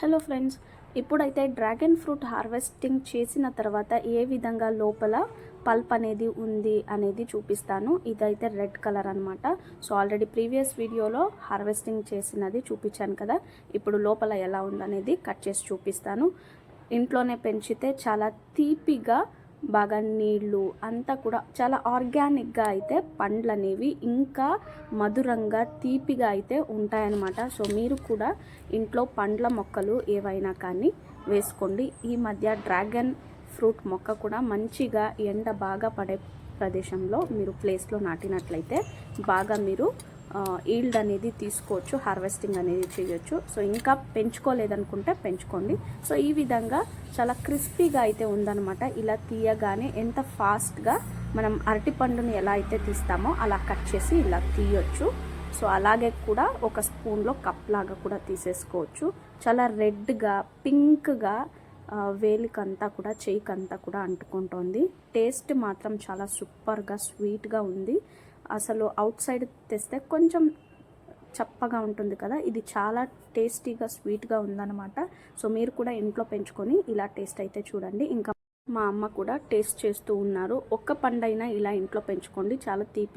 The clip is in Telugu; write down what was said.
హలో ఫ్రెండ్స్ ఇప్పుడైతే డ్రాగన్ ఫ్రూట్ హార్వెస్టింగ్ చేసిన తర్వాత ఏ విధంగా లోపల పల్ప్ అనేది ఉంది అనేది చూపిస్తాను. ఇదైతే రెడ్ కలర్ అనమాట సో ఆల్రెడీ ప్రీవియస్ వీడియోలో హార్వెస్టింగ్ చేసినది చూపించాను కదా. ఇప్పుడు లోపల ఎలా ఉందనేది కట్ చేసి చూపిస్తాను. ఇంట్లోనే పెంచితే చాలా తీపిగా బాగా నీళ్ళు అంతా కూడా చాలా ఆర్గానిక్గా అయితే పండ్లు అనేవి ఇంకా మధురంగా తీపిగా అయితే ఉంటాయన్నమాట. సో మీరు కూడా ఇంట్లో పండ్ల మొక్కలు ఏవైనా కానీ వేసుకోండి. ఈ మధ్య డ్రాగన్ ఫ్రూట్ మొక్క కూడా మంచిగా ఎండ బాగా పడే ప్రదేశంలో మీరు ప్లేస్లో నాటినట్లయితే బాగా మీరు ఈల్డ్ అనేది తీసుకోవచ్చు హార్వెస్టింగ్ అనేది చేయొచ్చు. సో ఇంకా పెంచుకోలేదనుకుంటే పెంచుకోండి. సో ఈ విధంగా చాలా క్రిస్పీగా అయితే ఉందన్నమాట. ఇలా తీయగానే ఎంత ఫాస్ట్గా మనం అరటిపండుని ఎలా అయితే తీస్తామో అలా కట్ చేసి ఇలా తీయొచ్చు. సో అలాగే కూడా ఒక స్పూన్లో కప్ లాగా కూడా తీసేసుకోవచ్చు. చాలా రెడ్గా పింక్గా వేలికంతా కూడా చేయికంతా కూడా అంటుకుంటోంది. టేస్ట్ మాత్రం చాలా సూపర్గా స్వీట్గా ఉంది. అసలు అవుట్ సైడ్ తెస్తే కొంచెం చప్పగా ఉంటుంది కదా. ఇది చాలా టేస్టీగా స్వీట్గా ఉందన్నమాట. సో మీరు కూడా ఇంట్లో పెంచుకొని ఇలా టేస్ట్ అయితే చూడండి. ఇంకా మా అమ్మ కూడా టేస్ట్ చేస్తూ ఉన్నారు. ఒక్క పండైనా ఇలా ఇంట్లో పెంచుకోండి. చాలా తీపి